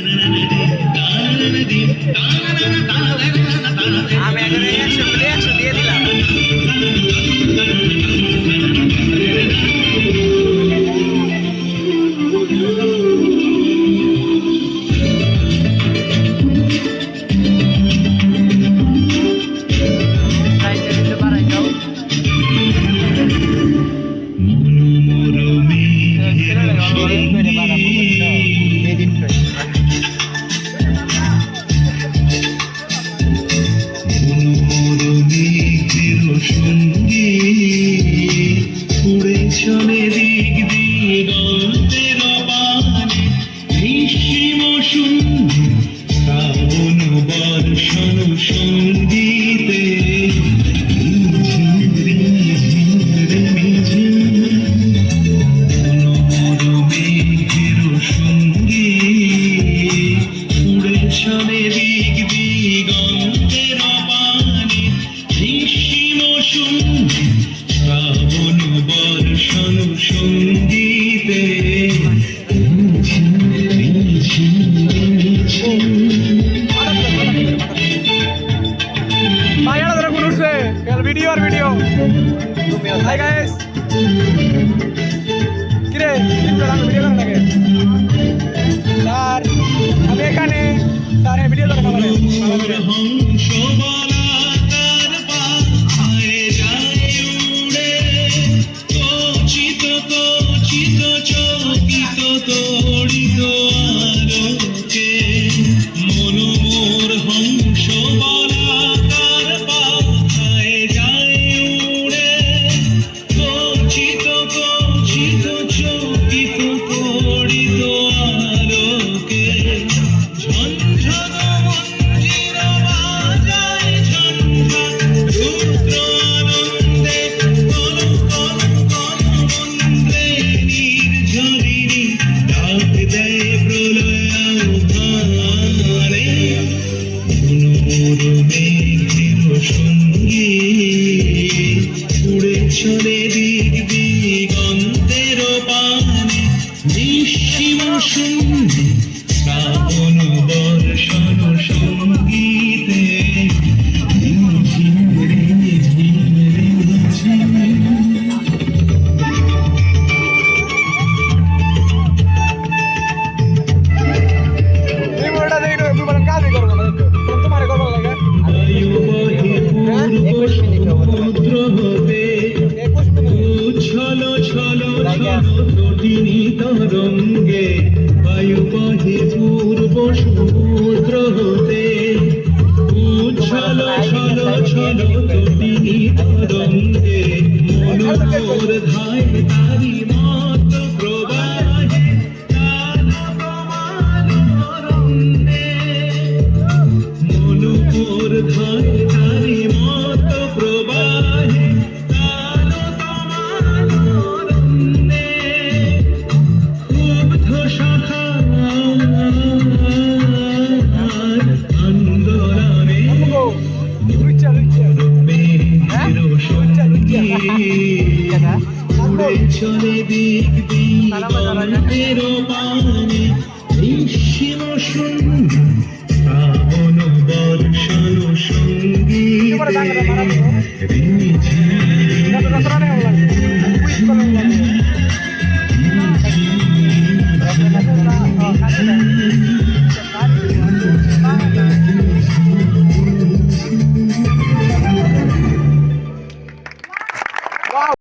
Amen. পেছনে দিক দিগন্তের পানে গ্রীষ্ম শূন্য শ্রাবণ বর্ষণ শূন্য সঙ্গীতে ভিডিও আর ভিডিও হাই গাইস কিরে? ভিডিও কেন লাগে। স্যার, আমি এখানে। স্যার ভিডিও লাগে। Kiko, yo, Kiko, todo. সঙ্গে উড়ে চলে দিক দিগন্তের পানে নিঃসীম শূন্য শ্রাবণ বর্ষণ শূন্য তরঙ্গে উড়ে চলে দিক দিক পানি নিঃসীম শূন্য।